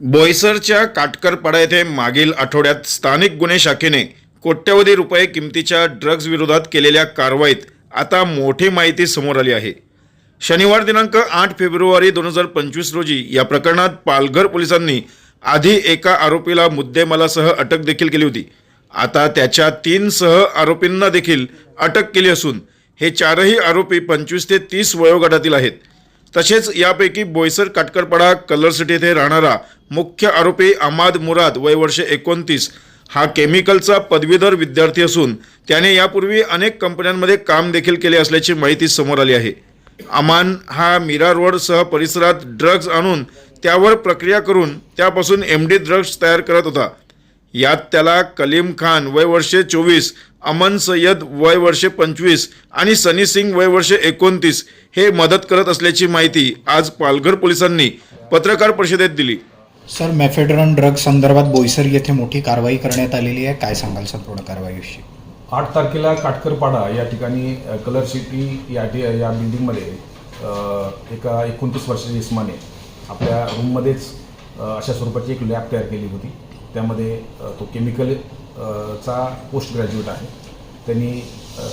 बोईसरच्या काटकरपाडा येथे मागील आठवड्यात स्थानिक गुन्हे शाखेने कोट्यवधी रुपये किमतीच्या ड्रग्ज विरोधात केलेल्या कारवाईत आता मोठी माहिती समोर आली आहे. शनिवार दिनांक आठ फेब्रुवारी दोन हजार पंचवीस रोजी या प्रकरणात पालघर पोलिसांनी आधी एका आरोपीला मुद्देमालासह अटक देखील केली होती. आता त्याच्या तीन सह आरोपींना देखील अटक केली असून हे चारही आरोपी पंचवीस ते तीस वयोगटातील आहेत. तसेच यापैकी बोईसर काटकरपाडा कलर सिटी येथे राहणारा मुख्य आरोपी अमाद मुराद वय वर्ष एकोणतीस. हा केमिकलचा पदवीधर विद्यार्थी असून त्याने यापूर्वी अनेक कंपन्यांमध्ये काम देखील केले असल्याची माहिती समोर आली आहे. अमान हा मीरा रोडसह परिसरात ड्रग्ज आणून त्यावर प्रक्रिया करून त्यापासून एम डी ड्रग्ज तयार करत होता. यात त्याला कलीम खान वय वर्षे चोवीस अमन सय्यद वय वर्षे पंचवीस आणि सनी सिंग वय वर्षे एकोणतीस हे मदत करत असल्याची माहिती आज पालघर पोलिसांनी पत्रकार परिषदेत दिली. सर मेफेड्रॉन ड्रग संदर्भात बोईसर येथे मोठी कारवाई करण्यात आलेली आहे. काय सांगाल संपूर्ण कारवाईविषयी? आठ तारखेला काटकरपाडा या ठिकाणी कलर सिटी या ठि या बिल्डिंगमध्ये एका एकोणतीस वर्षाच्या इस्माने आपल्या रूममध्येच अशा स्वरूपाची एक लॅब तयार केली होती. त्यामध्ये तो केमिकल चा पोस्ट ग्रॅज्युएट आहे. त्यांनी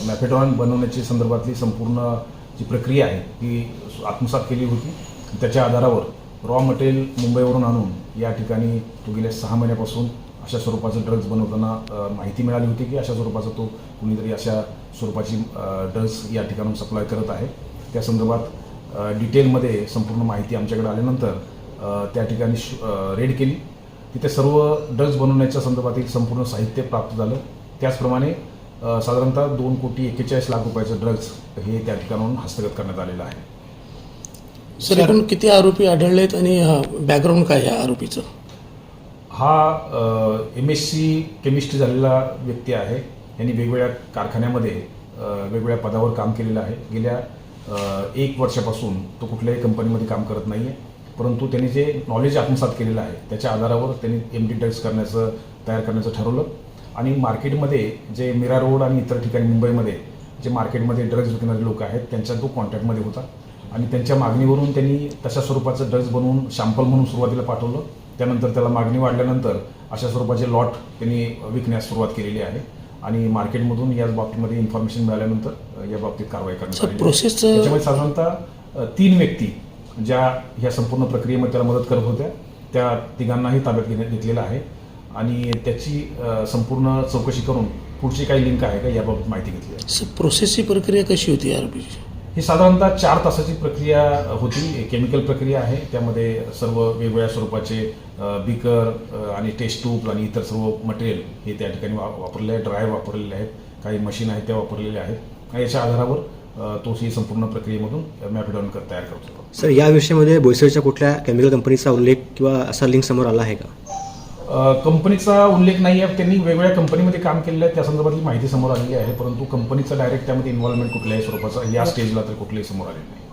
मॅफेटॉन बनवण्याची संदर्भातली संपूर्ण जी प्रक्रिया आहे ती आत्मसात केली होती. त्याच्या आधारावर रॉ मटेरियल मुंबईवरून आणून या ठिकाणी तो गेल्या सहा महिन्यापासून अशा स्वरूपाचं ड्रग्ज बनवताना माहिती मिळाली होती की अशा स्वरूपाचा तो कुणीतरी अशा स्वरूपाची ड्रग्ज या ठिकाणून सप्लाय करत आहे. त्या संदर्भात डिटेलमध्ये संपूर्ण माहिती आमच्याकडे आल्यानंतर त्या ठिकाणी रेड केली. तिथे सर्व ड्रग्ज बनवण्याच्या संदर्भातील संपूर्ण साहित्य प्राप्त झालं. त्याचप्रमाणे साधारणतः दोन कोटी एक्केचाळीस लाख रुपयाचं ड्रग्ज हे त्या ठिकाणाहून हस्तगत करण्यात आलेलं आहे. सर एकूण किती आरोपी आढळलेत आणि बॅकग्राऊंड काय आहे आरोपीचं? हा एम एस सी केमिस्ट्री झालेला व्यक्ती आहे. यांनी वेगवेगळ्या कारखान्यामध्ये वेगवेगळ्या पदावर काम केलेलं आहे. गेल्या एक वर्षापासून तो कुठल्याही कंपनीमध्ये काम करत नाही आहे परंतु त्यांनी जे नॉलेज आत्मसात केलेलं आहे त्याच्या आधारावर त्यांनी एम डी ड्रग्स करण्याचं तयार करण्याचं ठरवलं. आणि मार्केटमध्ये जे मीरा रोड आणि इतर ठिकाणी मुंबईमध्ये जे मार्केटमध्ये ड्रग्ज विकणारे लोक आहेत त्यांच्या तो कॉन्टॅक्टमध्ये होता. आणि त्यांच्या मागणीवरून त्यांनी तशा स्वरूपाचं ड्रग्ज बनवून शॅम्पल म्हणून सुरुवातीला पाठवलं. त्यानंतर त्याला मागणी वाढल्यानंतर अशा स्वरूपाचे लॉट त्यांनी विकण्यास सुरुवात केलेली आहे. आणि मार्केटमधून याच बाबतीमध्ये इन्फॉर्मेशन मिळाल्यानंतर या बाबतीत कारवाई करण्यात आली त्याच्यामध्ये साधारणतः तीन व्यक्ती ज्या ह्या संपूर्ण प्रक्रियेमध्ये त्याला मदत करत होत्या त्या तिघांनाही ताब्यात घेण्यात घेतलेलं आहे. आणि त्याची संपूर्ण चौकशी करून पुढची काही लिंक आहे का याबाबत माहिती घेतली आहे. प्रोसेसची प्रक्रिया कशी होती आरोपीची ही साधारणतः चार तासाची प्रक्रिया होती. केमिकल प्रक्रिया आहे. त्यामध्ये सर्व वेगवेगळ्या स्वरूपाचे बिकर आणि टेस्ट ट्यूब आणि इतर सर्व मटेरियल हे त्या ठिकाणी वा वापरलेले आहे ड्रायर वापरलेले आहेत. काही मशीन आहेत त्या वापरलेल्या आहेत. याच्या आधारावर अ, तो ही संपूर्ण प्रक्रियेमधून मॅपिडॉन कर तयार करत होता. सर या विषयामध्ये बोईसरच्या कुठल्या केमिकल कंपनीचा उल्लेख किंवा असा लिंक समोर आला आहे का? कंपनीचा उल्लेख नाही आहे. त्यांनी वेगवेगळ्या कंपनीमध्ये काम केलेलं आहे. त्या संदर्भातली माहिती समोर आलेली आहे. परंतु कंपनीचा डायरेक्ट त्यामध्ये इन्व्हॉल्वमेंट कुठल्याही स्वरूपाचा या स्टेजला तर कुठल्याही समोर आलेलं नाही.